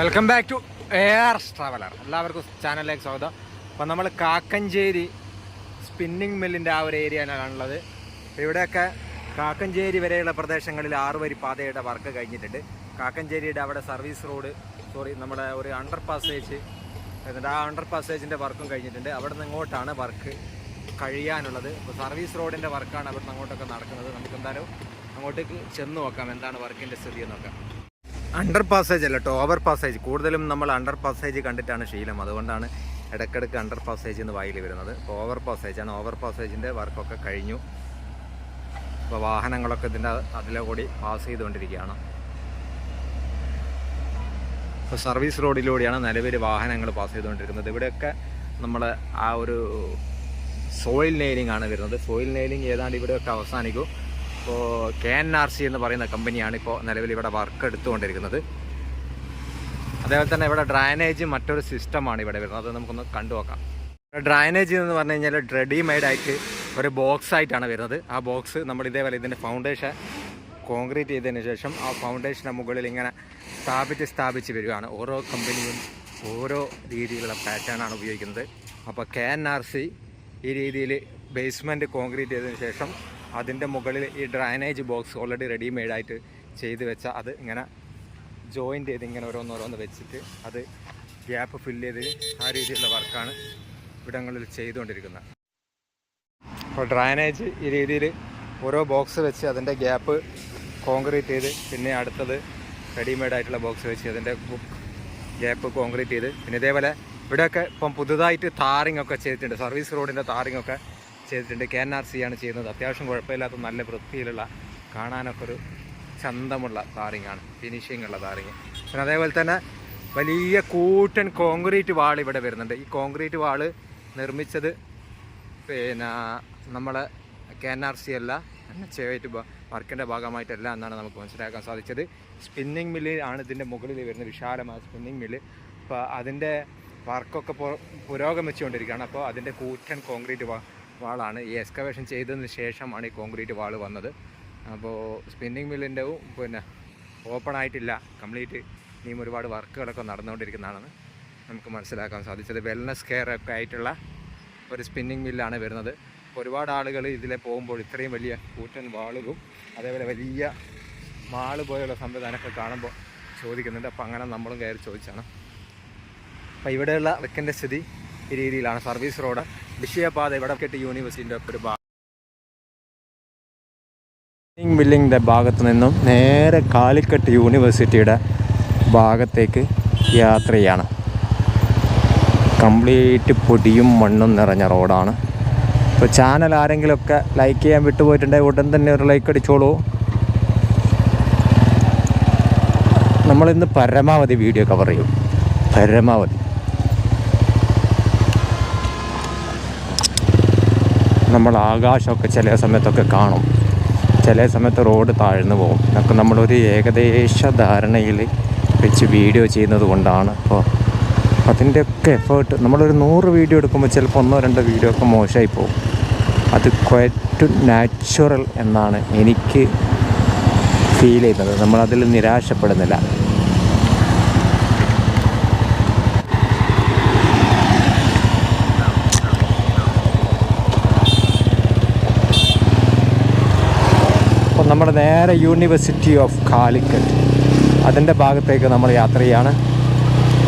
Welcome back to air traveller എല്ലാവർക്കും ചാനലിലേക്ക് സ്വാഗതം. അപ്പം നമ്മൾ കാക്കഞ്ചേരി സ്പിന്നിങ് മില്ലിന്റെ ആ ഒരു ഏരിയയിലാണുള്ളത് ഇവിടെയൊക്കെ കാക്കഞ്ചേരി വരെയുള്ള പ്രദേശങ്ങളിൽ ആറ് വരി പാതയുടെ വർക്ക് കഴിഞ്ഞിട്ടുണ്ട്. കാക്കഞ്ചേരിയുടെ അവിടെ സർവീസ് റോഡ് സോറി നമ്മുടെ ഒരു അണ്ടർ പാസേജ് എന്നിട്ട് ആ അണ്ടർ പാസേജിന്റെ വർക്കും കഴിഞ്ഞിട്ടുണ്ട്. അവിടെ നിന്ന് ഇങ്ങോട്ടാണ് വർക്ക് കഴിയാനുള്ളത്. അപ്പോൾ സർവീസ് റോഡിന്റെ വർക്കാണ് അവിടെ നിന്ന് അങ്ങോട്ടൊക്കെ നടക്കുന്നത്. നമുക്ക് എന്തായാലും അങ്ങോട്ടേക്ക് ചെന്ന് നോക്കാം. എന്താണ് വർക്കിന്റെ സ്ഥിതി നോക്കാം. അണ്ടർ പാസേജ് അല്ല കേട്ടോ ഓവർ പാസേജ് കൂടുതലും നമ്മൾ അണ്ടർ പാസേജ് കണ്ടിട്ടാണ് ശീലം. അതുകൊണ്ടാണ് ഇടയ്ക്കിടയ്ക്ക് അണ്ടർ പാസേജ് എന്ന് വായിൽ വരുന്നത്. ഇപ്പോൾ ഓവർ പാസേജാണ് ഓവർ പാസേജിന്റെ വർക്കൊക്കെ കഴിഞ്ഞു. ഇപ്പോൾ വാഹനങ്ങളൊക്കെ ഇതിന്റെ അതിലെ കൂടി പാസ് ചെയ്തുകൊണ്ടിരിക്കുകയാണ്. ഇപ്പോൾ സർവീസ് റോഡിലൂടെയാണ് നിലവിൽ വാഹനങ്ങൾ പാസ് ചെയ്തുകൊണ്ടിരിക്കുന്നത്. ഇവിടെയൊക്കെ നമ്മൾ ആ ഒരു സോയിൽ നെയിലിംഗ് ആണ് വരുന്നത്. സോയിൽ നെയിലിംഗ് ഏതാണ്ട് ഇവിടെയൊക്കെ അവസാനിക്കും. ഇപ്പോൾ കെ എൻ ആർ സി എന്ന് പറയുന്ന കമ്പനിയാണ് ഇപ്പോൾ നിലവിൽ ഇവിടെ വർക്ക് എടുത്തുകൊണ്ടിരിക്കുന്നത്. അതേപോലെ തന്നെ ഇവിടെ ഡ്രൈനേജ് മറ്റൊരു സിസ്റ്റമാണ് ഇവിടെ വരുന്നത്. അത് നമുക്കൊന്ന് കണ്ടു നോക്കാം. ഡ്രൈനേജ് എന്ന് പറഞ്ഞു കഴിഞ്ഞാൽ റെഡിമെയ്ഡ് ആയിട്ട് ഒരു ബോക്സ് ആയിട്ടാണ് വരുന്നത്. ആ ബോക്സ് നമ്മൾ ഇതേപോലെ ഇതിന്റെ ഫൗണ്ടേഷൻ കോൺക്രീറ്റ് ചെയ്തതിന് ശേഷം ആ ഫൗണ്ടേഷന്റെ മുകളിൽ ഇങ്ങനെ സ്ഥാപിച്ച് സ്ഥാപിച്ച് വരികയാണ്. ഓരോ കമ്പനിയും ഓരോ രീതിയിലുള്ള പാറ്റേൺ ആണ് ഉപയോഗിക്കുന്നത്. അപ്പോൾ കെ എൻ ആർ സി ഈ രീതിയിൽ ബേസ്മെന്റ് കോൺക്രീറ്റ് ചെയ്തതിന് ശേഷം അതിന്റെ മുകളിൽ ഈ ഡ്രൈനേജ് ബോക്സ് ഓൾറെഡി റെഡിമെയ്ഡ് ആയിട്ട് ചെയ്ത് വെച്ച അത് ഇങ്ങനെ ജോയിന്റ് ചെയ്ത് ഇങ്ങനെ ഓരോന്നോരോന്ന് വെച്ചിട്ട് അത് ഗ്യാപ്പ് ഫിൽ ചെയ്ത് ആ രീതിയിലുള്ള വർക്കാണ് ഇവിടങ്ങളിൽ ചെയ്തുകൊണ്ടിരിക്കുന്നത്. അപ്പോൾ ഡ്രൈനേജ് ഈ രീതിയിൽ ഓരോ ബോക്സ് വെച്ച് അതിന്റെ ഗ്യാപ്പ് കോൺക്രീറ്റ് ചെയ്ത് പിന്നെ അടുത്തത് റെഡിമെയ്ഡ് ആയിട്ടുള്ള ബോക്സ് വെച്ച് അതിന്റെ ഗ്യാപ്പ് കോൺക്രീറ്റ് ചെയ്ത് പിന്നെ ഇതേപോലെ ഇവിടെയൊക്കെ ഇപ്പം പുതുതായിട്ട് താറിങ്ങൊക്കെ ചെയ്തിട്ടുണ്ട്. സർവീസ് റോഡിന്റെ താറിങ്ങൊക്കെ ചെയ്തിട്ടുണ്ട്. കെ എൻ ആർ സി ആണ് ചെയ്യുന്നത്. അത്യാവശ്യം കുഴപ്പമില്ലാത്ത നല്ല വൃത്തിയിലുള്ള കാണാനൊക്കെ ഒരു ചന്തമുള്ള താറിങ്ങാണ് ഫിനിഷിംഗ് ഉള്ള താറിങ് പിന്നെ അതേപോലെ തന്നെ വലിയ കൂട്ടൻ കോൺക്രീറ്റ് വാൾ ഇവിടെ വരുന്നുണ്ട്. ഈ കോൺക്രീറ്റ് വാൾ നിർമ്മിച്ചത് പിന്നെ നമ്മളെ കെ എൻ ആർ സി അല്ല ചേവായിട്ട് വർക്കിന്റെ ഭാഗമായിട്ടല്ല എന്നാണ് നമുക്ക് മനസ്സിലാക്കാൻ സാധിച്ചത്. സ്പിന്നിങ് മില്ല് ആണ് ഇതിന്റെ മുകളിൽ വരുന്ന വിശാലമായ സ്പിന്നിങ് മില്ല് അപ്പോൾ അതിന്റെ വർക്കൊക്കെ പുരോഗമിച്ചുകൊണ്ടിരിക്കുകയാണ്. അപ്പോൾ അതിന്റെ കൂറ്റൻ കോൺക്രീറ്റ് വാളാണ്. ഈ എക്സ്കവേഷൻ ചെയ്തതിന് ശേഷമാണ് ഈ കോൺക്രീറ്റ് വാൾ വന്നത്. അപ്പോൾ സ്പിന്നിങ് മില്ലിന്റെ പിന്നെ ഓപ്പൺ ആയിട്ടില്ല. കംപ്ലീറ്റ് ഇനിയും ഒരുപാട് വർക്കുകളൊക്കെ നടന്നുകൊണ്ടിരിക്കുന്നതാണെന്ന് നമുക്ക് മനസ്സിലാക്കാൻ സാധിച്ചത്. വെൽനസ് കെയർ ഒക്കെ ആയിട്ടുള്ള ഒരു സ്പിന്നിങ് മില്ലാണ് വരുന്നത്. ഒരുപാട് ആളുകൾ ഇതിലെ പോകുമ്പോൾ ഇത്രയും വലിയ കൂറ്റൻ വാളുകളും അതേപോലെ വലിയ മാൾ പോലുള്ള സംവിധാനമൊക്കെ കാണുമ്പോൾ ചോദിക്കുന്നുണ്ട്. അപ്പോൾ അങ്ങനെ നമ്മളും കയറി ചോദിച്ചാണ്. അപ്പോൾ ഇവിടെയുള്ള വെക്കന്റെ സ്ഥിതി രീതിയിലാണ് സർവീസ് റോഡ് വിഷയപാത ഇവിടെ കെട്ടി യൂണിവേഴ്സിറ്റിന്റെ ഒരു ഭാഗം. ബില്ലിങ്ങിന്റെ ഭാഗത്ത് നിന്നും നേരെ കാലിക്കട്ട് യൂണിവേഴ്സിറ്റിയുടെ ഭാഗത്തേക്ക് യാത്രയാണ്. കംപ്ലീറ്റ് പൊടിയും മണ്ണും നിറഞ്ഞ റോഡാണ്. ഇപ്പോൾ ചാനൽ ആരെങ്കിലുമൊക്കെ ലൈക്ക് ചെയ്യാൻ വിട്ടുപോയിട്ടുണ്ടെങ്കിൽ ഉടൻ തന്നെ ഒരു ലൈക്ക് അടിച്ചോളൂ. നമ്മളിന്ന് പരമാവധി വീഡിയോ കവർ ചെയ്യും. പരമാവധി. നമ്മൾ ആകാശമൊക്കെ ചില സമയത്തൊക്കെ കാണും. ചില സമയത്ത് റോഡ് താഴ്ന്നു പോകും. അതൊക്കെ നമ്മളൊരു ഏകദേശ ധാരണയിൽ വെച്ച് വീഡിയോ ചെയ്യുന്നത് കൊണ്ടാണ്. അപ്പോൾ അതിന്റെയൊക്കെ എഫേർട്ട് നമ്മളൊരു നൂറ് വീഡിയോ എടുക്കുമ്പോൾ ചിലപ്പോൾ ഒന്നോ രണ്ടോ വീഡിയോ ഒക്കെ മോശമായി പോകും. അത് ക്വറ്റ് നാച്ചുറൽ എന്നാണ് എനിക്ക് ഫീൽ ചെയ്യുന്നത്. നമ്മളതിൽ നിരാശപ്പെടുന്നില്ല. നമ്മൾ നേരെ യൂണിവേഴ്സിറ്റി ഓഫ് കാലിക്കറ്റ് അതിന്റെ ഭാഗത്തേക്ക് നമ്മൾ യാത്ര ചെയ്യാണ്.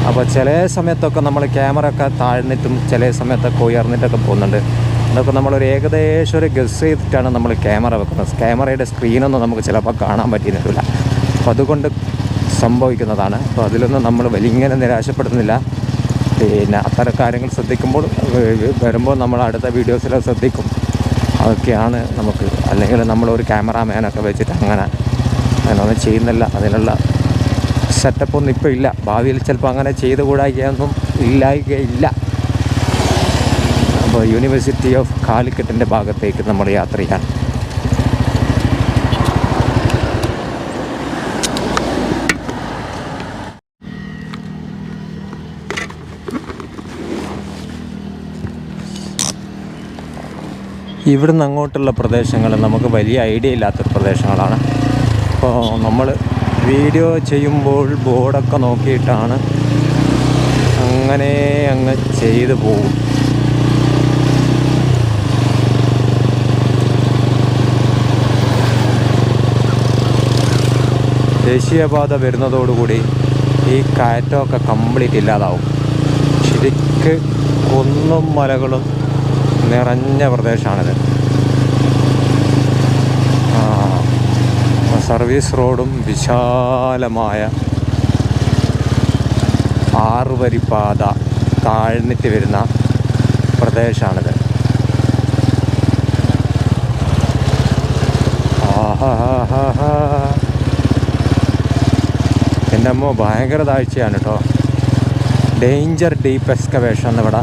അപ്പോൾ ചില സമയത്തൊക്കെ നമ്മൾ ക്യാമറ ഒക്കെ താഴ്ന്നിട്ടും ചില സമയത്തൊക്കെ ഉയർന്നിട്ടൊക്കെ പോകുന്നുണ്ട്. അതൊക്കെ നമ്മളൊരു ഏകദേശം ഒരു ഗസ് ചെയ്തിട്ടാണ് നമ്മൾ ക്യാമറ വെക്കുന്നത്. ക്യാമറയുടെ സ്ക്രീനൊന്നും നമുക്ക് ചിലപ്പോൾ കാണാൻ പറ്റിയിരുന്നില്ല. അപ്പോൾ അതുകൊണ്ട് സംഭവിക്കുന്നതാണ്. അപ്പോൾ അതിലൊന്നും നമ്മൾ വലിങ്ങനെ നിരാശപ്പെടുന്നില്ല പിന്നെ അത്തരം കാര്യങ്ങൾ ശ്രദ്ധിക്കുമ്പോൾ വരുമ്പോൾ നമ്മൾ അടുത്ത വീഡിയോസിൽ ശ്രദ്ധിക്കും. അതൊക്കെയാണ് നമുക്ക് അല്ലെങ്കിൽ നമ്മളൊരു ക്യാമറാമാനൊക്കെ വെച്ചിട്ട് അങ്ങനെ അങ്ങനെയൊന്നും ചെയ്യുന്നില്ല. അതിനുള്ള സെറ്റപ്പ് ഒന്നും ഇപ്പോൾ ഇല്ല. ഭാവിയിൽ ചിലപ്പോൾ അങ്ങനെ ചെയ്ത് കൂടാക്കിയൊന്നും ഇല്ലായികയില്ല അപ്പോൾ യൂണിവേഴ്സിറ്റി ഓഫ് കാലിക്കറ്റിന്റെ ഭാഗത്തേക്ക് നമ്മൾ യാത്ര ചെയ്യാൻ ഇവിടുന്ന് അങ്ങോട്ടുള്ള പ്രദേശങ്ങൾ നമുക്ക് വലിയ ഐഡിയ ഇല്ലാത്ത പ്രദേശങ്ങളാണ്. അപ്പോൾ നമ്മൾ വീഡിയോ ചെയ്യുമ്പോൾ ബോർഡൊക്കെ നോക്കിയിട്ടാണ് അങ്ങനെ അങ്ങ് ചെയ്തു പോകും. ദേശീയപാത വരുന്നതോടുകൂടി ഈ കാറ്റമൊക്കെ കംപ്ലീറ്റ് ഇല്ലാതാവും. ശരിക്ക് കുന്നും മലകളും നിറഞ്ഞ പ്രദേശമാണിത്. സർവീസ് റോഡും വിശാലമായ ആറുവരിപ്പാത താഴ്ന്നിട്ട് വരുന്ന പ്രദേശമാണിത്. എന്റെ അമ്മ ഭയങ്കര താഴ്ചയാണ് കേട്ടോ. ഡേഞ്ചർ ഡീപ്പ് എക്സ്കവേഷൻ എന്നിവിടെ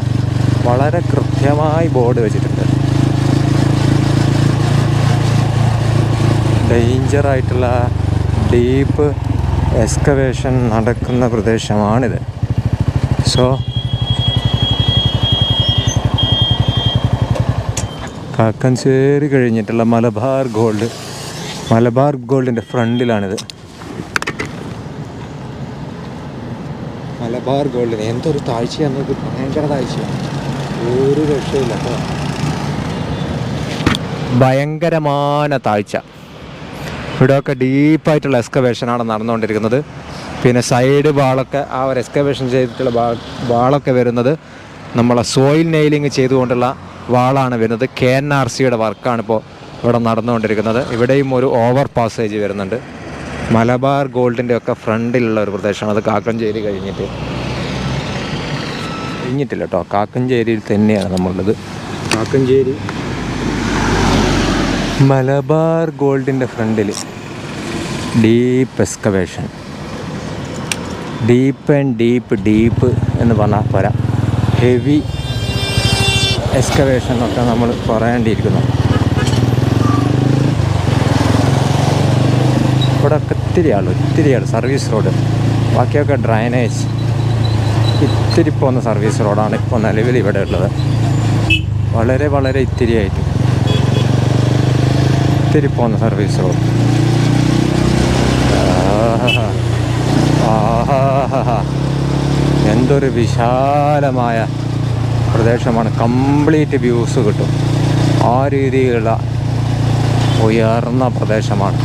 വളരെ കൃത്യമായി ബോർഡ് വെച്ചിട്ടുണ്ട്. ഡേഞ്ചറായിട്ടുള്ള ഡീപ്പ് എക്സ്കവേഷൻ നടക്കുന്ന പ്രദേശമാണിത്. സോ കാക്കഞ്ചേരി കഴിഞ്ഞിട്ടുള്ള മലബാർ ഗോൾഡ് മലബാർ ഗോൾഡിന്റെ ഫ്രണ്ടിലാണിത്. മലബാർ ഗോൾഡിന് എന്തൊരു താഴ്ചയാണ് ഇത് ഭയങ്കര താഴ്ചയാണ്. ഒരു രക്ഷയില്ല കേട്ടോ. ഭയങ്കരமான താഴ്ച. ഇവിടെയൊക്കെ ഡീപ്പായിട്ടുള്ള എക്സ്കവേഷനാണ് നടന്നുകൊണ്ടിരിക്കുന്നത്. പിന്നെ സൈഡ് വാളൊക്കെ ആ ഒരു എക്സ്കവേഷൻ ചെയ്തിട്ടുള്ള വാളൊക്കെ വരുന്നത് നമ്മളെ സോയിൽ നെയിലിംഗ് ചെയ്തുകൊണ്ടുള്ള വാളാണ് വരുന്നത്. കെ എൻ ആർ സിയുടെ വർക്കാണ് ഇപ്പോൾ ഇവിടെ നടന്നുകൊണ്ടിരിക്കുന്നത്. ഇവിടെയും ഒരു ഓവർ പാസേജ് വരുന്നുണ്ട്. മലബാർ ഗോൾഡിന്റെ ഒക്കെ ഫ്രണ്ടിലുള്ള ഒരു പ്രദേശമാണ്. അത് കാക്കഞ്ചേരി കഴിഞ്ഞിട്ട്. കഴിഞ്ഞിട്ടില്ല കേട്ടോ കാക്കഞ്ചേരിയിൽ തന്നെയാണ് നമ്മളുള്ളത്. കാക്കഞ്ചേരി. മലബാർ ഗോൾഡിന്റെ ഫ്രണ്ടിൽ deep excavation. Deep and deep deep എന്ന് പറഞ്ഞാൽ പോരാ. ഹെവി എക്സ്കവേഷൻ ഒക്കെ നമ്മൾ പറയേണ്ടിയിരിക്കുന്നു. ഇവിടെ ഒക്കെ ഒത്തിരി ആൾ ഒത്തിരി ആൾ സർവീസ് റോഡ്. ബാക്കിയൊക്കെ ഡ്രൈനേജ്. ഇത്തിരി പോകുന്ന സർവീസ് റോഡാണ് ഇപ്പോൾ നിലവിൽ ഇവിടെ ഉള്ളത്. വളരെ വളരെ ഇത്തിരിയായിട്ട്. ഇത്തിരി പോകുന്ന സർവീസ് റോഡ്. എന്തൊരു വിശാലമായ പ്രദേശമാണ്. കംപ്ലീറ്റ് വ്യൂസ് കിട്ടും. ആ രീതിയിലുള്ള ഉയർന്ന പ്രദേശമാണ്.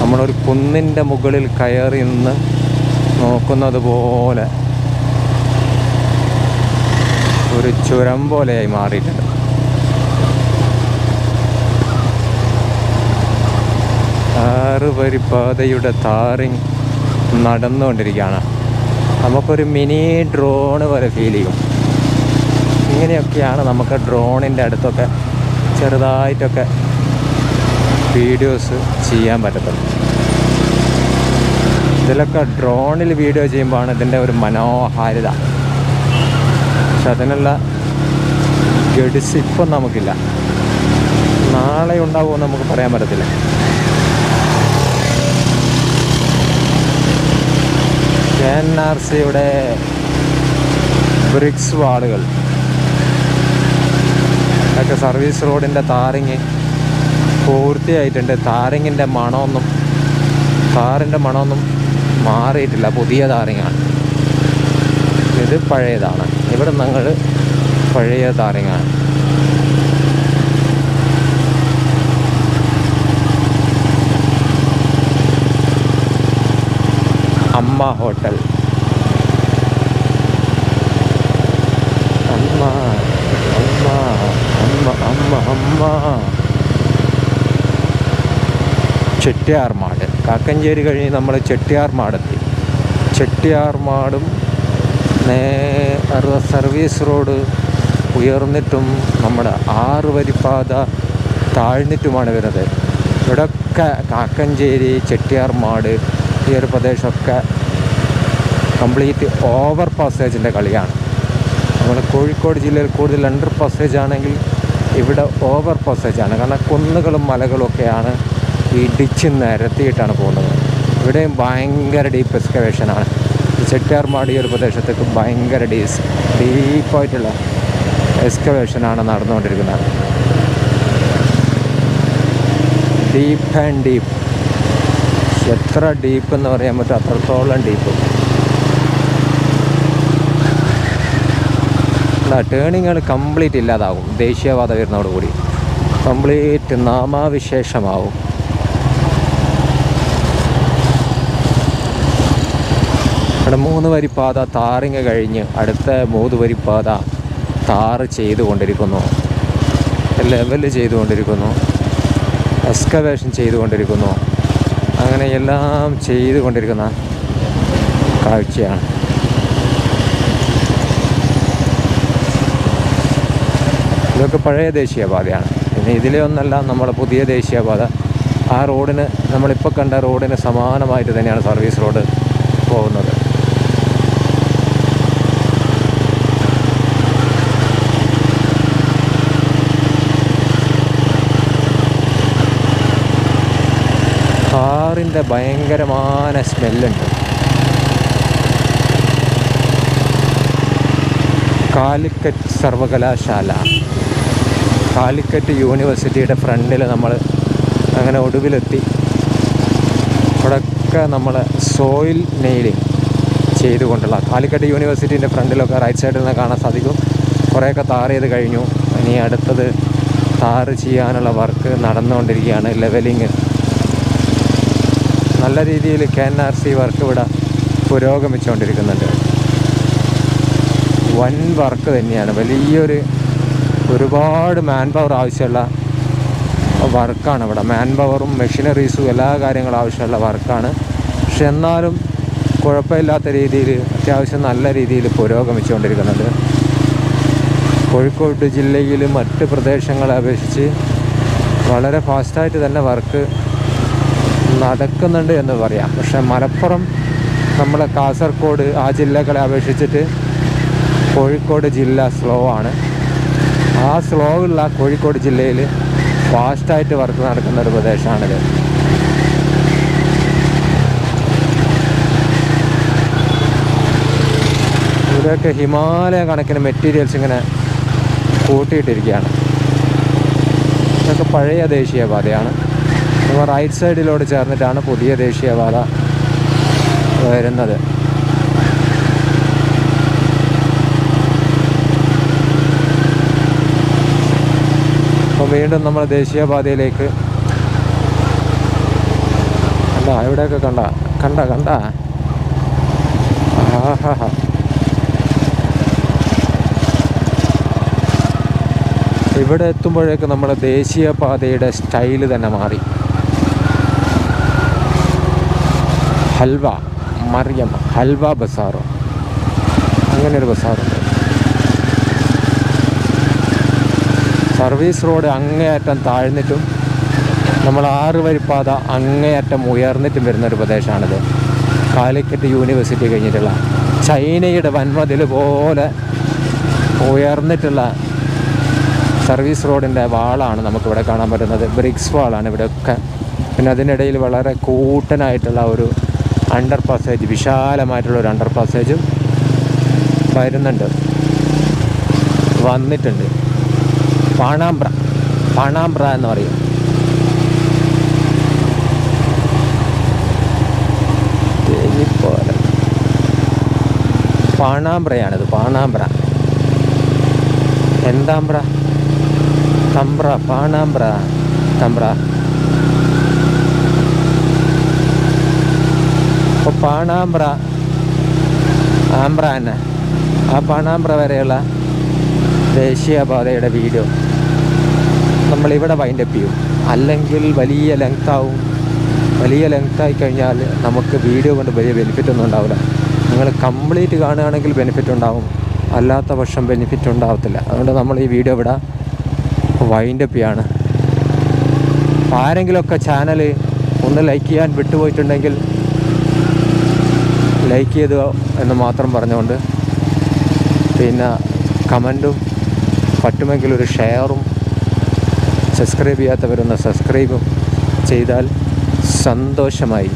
നമ്മളൊരു കുന്നിന്റെ മുകളിൽ കയറി നിന്ന് നോക്കുന്നത് പോലെ ഒരു ചുരം പോലെയായി മാറിയിട്ടുണ്ട്. ആറ് വരി പാതയുടെ താറിങ് നടന്നുകൊണ്ടിരിക്കുകയാണ്. നമുക്കൊരു മിനി ഡ്രോണ് പോലെ ഫീൽ ചെയ്യും. ഇങ്ങനെയൊക്കെയാണ് നമുക്ക് ഡ്രോണിന്റെ അടുത്തൊക്കെ ചെറുതായിട്ടൊക്കെ വീഡിയോസ് ചെയ്യാൻ പറ്റത്തുള്ളൂ. ഇതിലൊക്കെ ഡ്രോണിൽ വീഡിയോ ചെയ്യുമ്പോഴാണ് ഇതിന്റെ ഒരു മനോഹാരിത. പക്ഷെ അതിനുള്ള ഗഡ്സ് ഇപ്പം നമുക്കില്ല. നാളെ ഉണ്ടാവുമെന്ന് നമുക്ക് പറയാൻ പറ്റത്തില്ല. കെ എൻ ആർ സിയുടെ ബ്രിക്സ് വാളുകൾ. ഒക്കെ സർവീസ് റോഡിന്റെ താറിങ് പൂർത്തിയായിട്ടുണ്ട്. താറിങ്ങിന്റെ മണമൊന്നും താറിന്റെ മണമൊന്നും മാറിയിട്ടില്ല. പുതിയ താറിങ്ങാണ് ഇത് പഴയതാണ്. ഇവിടെ ഞങ്ങൾ പഴയ താരങ്ങാണ് അമ്മ ഹോട്ടൽ. അമ്മ അമ്മ അമ്മ അമ്മ അമ്മ. ചെട്ടിയാർമാട്. കാക്കഞ്ചേരി കഴിഞ്ഞ് നമ്മൾ ചെട്ടിയാർമാടെത്തി. ചെട്ടിയാർമാടും നേ അറുപത് സർവീസ് റോഡ് ഉയർന്നിട്ടും നമ്മുടെ ആറ് വരിപ്പാത താഴ്ന്നിട്ടുമാണ് വരുന്നത്. ഇവിടെയൊക്കെ കാക്കഞ്ചേരി ചെട്ടിയാർമാട് ഈ ഒരു പ്രദേശമൊക്കെ കംപ്ലീറ്റ് ഓവർ പാസേജിന്റെ കളിയാണ്. നമ്മൾ കോഴിക്കോട് ജില്ലയിൽ കൂടുതൽ അണ്ടർ പാസേജ് ആണെങ്കിൽ ഇവിടെ ഓവർ പാസേജ് ആണ് കാരണം കുന്നുകളും മലകളും ഒക്കെയാണ് ഈ ഡിച്ച് നിരത്തിയിട്ടാണ് പോകുന്നത്. ഇവിടെയും ഭയങ്കര ഡീപ്പ് എക്സ്കവേഷനാണ്. ചെട്ടിയാർമാട് ഒരു പ്രദേശത്തേക്ക് ഭയങ്കര ഡീസ് ഡീപ്പായിട്ടുള്ള എക്സ്കവേഷനാണ് നടന്നുകൊണ്ടിരിക്കുന്നത്. Deep and deep. എത്ര ഡീപ്പ് എന്ന് പറയാൻ പറ്റും അത്രത്തോളം ഡീപ്പ്. ടേണിങ്ങൾ കംപ്ലീറ്റ് ഇല്ലാതാകും ദേശീയപാത വരുന്നതോടുകൂടി. കംപ്ലീറ്റ് നാമാവിശേഷമാവും. ഇവിടെ മൂന്ന് വരി പാത താറിങ് കഴിഞ്ഞ് അടുത്ത മൂന്ന് വരി പാത താറ് ചെയ്തുകൊണ്ടിരിക്കുന്നു. ലെവൽ ചെയ്തുകൊണ്ടിരിക്കുന്നു. എക്സ്കവേഷൻ ചെയ്തുകൊണ്ടിരിക്കുന്നു. അങ്ങനെ എല്ലാം ചെയ്തുകൊണ്ടിരിക്കുന്ന കാഴ്ചയാണ്. ഇതൊക്കെ പഴയ ദേശീയപാതയാണ്. പിന്നെ ഇതിലെ ഒന്നല്ല നമ്മളെ പുതിയ ദേശീയപാത. ആ റോഡിന് നമ്മളിപ്പോൾ കണ്ട റോഡിന് സമാനമായിട്ട് തന്നെയാണ് സർവീസ് റോഡ് പോകുന്നത്. കാറിന്റെ ഭയങ്കരമായ സ്മെല്ലുണ്ട്. കാലിക്കറ്റ് സർവകലാശാല. കാലിക്കറ്റ് യൂണിവേഴ്സിറ്റിയുടെ ഫ്രണ്ടിൽ നമ്മൾ അങ്ങനെ ഒടുവിലെത്തി. ഇവിടെയൊക്കെ നമ്മൾ സോയിൽ നെയിലിംഗ് ചെയ്തുകൊണ്ടുള്ള കാലിക്കറ്റ് യൂണിവേഴ്സിറ്റീന്റെ ഫ്രണ്ടിലൊക്കെ റൈറ്റ് സൈഡിൽ നിന്ന് കാണാൻ സാധിക്കും. കുറേയൊക്കെ താർ ചെയ്ത് കഴിഞ്ഞു. ഇനി അടുത്തത് താറ് ചെയ്യാനുള്ള വർക്ക് നടന്നുകൊണ്ടിരിക്കുകയാണ്. ലെവലിങ് നല്ല രീതിയിൽ K N R C work ഇവിടെ പുരോഗമിച്ചുകൊണ്ടിരിക്കുന്നുണ്ട്. വൻ വർക്ക് തന്നെയാണ്. വലിയൊരു ഒരുപാട് മാൻ പവർ ആവശ്യമുള്ള വർക്കാണ് ഇവിടെ. മാൻ പവറും മെഷീനറീസും എല്ലാ കാര്യങ്ങളും ആവശ്യമുള്ള വർക്കാണ് പക്ഷെ എന്നാലും കുഴപ്പമില്ലാത്ത രീതിയിൽ അത്യാവശ്യം നല്ല രീതിയിൽ പുരോഗമിച്ചുകൊണ്ടിരിക്കുന്നുണ്ട്. കോഴിക്കോട് ജില്ലയിൽ മറ്റ് പ്രദേശങ്ങളെ അപേക്ഷിച്ച് വളരെ ഫാസ്റ്റായിട്ട് തന്നെ വർക്ക് നടക്കുന്നുണ്ട് എന്ന് പറയാം. പക്ഷെ മലപ്പുറം നമ്മൾ കാസർഗോഡ് ആ ജില്ലകളെ അപേക്ഷിച്ചിട്ട് കോഴിക്കോട് ജില്ല സ്ലോ ആണ്. ആ സ്ലോ ഉള്ള കോഴിക്കോട് ജില്ലയിൽ ഫാസ്റ്റായിട്ട് വർക്ക് നടക്കുന്ന ഒരു പ്രദേശമാണിത് ഇവിടെയൊക്കെ ഹിമാലയ കണക്കിന് മെറ്റീരിയൽസ് ഇങ്ങനെ കൂട്ടിയിട്ടിരിക്കുകയാണ്. ഇതൊക്കെ പഴയ ദേശീയപാതയാണ്. അപ്പോൾ റൈറ്റ് സൈഡിലോട് ചേർന്നിട്ടാണ് പുതിയ ദേശീയപാത വരുന്നത്. അപ്പോൾ വീണ്ടും നമ്മൾ ദേശീയപാതയിലേക്ക്. കണ്ട എവിടെയൊക്കെ കണ്ട കണ്ട കണ്ട. ഇവിടെ എത്തുമ്പോഴേക്ക് നമ്മുടെ ദേശീയപാതയുടെ സ്റ്റൈൽ തന്നെ മാറി. ഹൽവ മറിയം ഹൽവ ബസാറോ. അങ്ങനെ ഒരു ബസാറുണ്ട്. സർവീസ് റോഡ് അങ്ങേയറ്റം താഴ്ന്നിട്ടും നമ്മൾ ആറ് വരിപ്പാത അങ്ങേയറ്റം ഉയർന്നിട്ടും വരുന്ന ഒരു പ്രദേശമാണിത്. കാലിക്കറ്റ് യൂണിവേഴ്സിറ്റി കഴിഞ്ഞിട്ടുള്ള ചൈനയുടെ വൻമതിൽ പോലെ ഉയർന്നിട്ടുള്ള സർവീസ് റോഡിന്റെ വാളാണ് നമുക്കിവിടെ കാണാൻ പറ്റുന്നത്. ബ്രിക്സ് വാളാണ് ഇവിടെയൊക്കെ. പിന്നെ അതിനിടയിൽ വളരെ കൂട്ടനായിട്ടുള്ള ഒരു അണ്ടർ പാസേജ് വിശാലമായിട്ടുള്ള ഒരു അണ്ടർ പാസേജും വരുന്നുണ്ട്. വന്നിട്ടുണ്ട്. പാണാമ്പ്ര പാണാമ്പ്ര എന്ന് പറയും. പാണാമ്പ്രയാണിത് പാണാമ്പ്ര. എന്താമ്പ്ര? തമ്പ്ര പാണാമ്പ്ര തമ്പ്ര. പാണാമ്പ്ര. ആമ്പ്ര തന്നെ. ആ പാണാമ്പ്ര വരെയുള്ള ദേശീയപാതയുടെ വീഡിയോ നമ്മളിവിടെ വൈൻഡപ്പ് ചെയ്യും. അല്ലെങ്കിൽ വലിയ ലെങ്ത് ആവും. വലിയ ലെങ്ത് ആയി കഴിഞ്ഞാൽ നമുക്ക് വീഡിയോ കൊണ്ട് വലിയ ബെനിഫിറ്റ് ഒന്നും ഉണ്ടാവില്ല. നിങ്ങൾ കംപ്ലീറ്റ് കാണുകയാണെങ്കിൽ ബെനിഫിറ്റ് ഉണ്ടാവും. അല്ലാത്ത പക്ഷം ബെനിഫിറ്റ് ഉണ്ടാവത്തില്ല. അതുകൊണ്ട് നമ്മൾ ഈ വീഡിയോ ഇവിടെ വൈൻഡപ്പ് ചെയ്യാണ്. ആരെങ്കിലുമൊക്കെ ചാനൽ ഒന്ന് ലൈക്ക് ചെയ്യാൻ വിട്ടുപോയിട്ടുണ്ടെങ്കിൽ ലൈക്ക് ചെയ്തു എന്ന് മാത്രം പറഞ്ഞുകൊണ്ട് പിന്നെ കമന്റും പറ്റുമെങ്കിൽ ഒരു ഷെയറും സബ്സ്ക്രൈബ് ചെയ്യാത്തവരൊന്ന് സബ്സ്ക്രൈബും ചെയ്താൽ സന്തോഷമായി.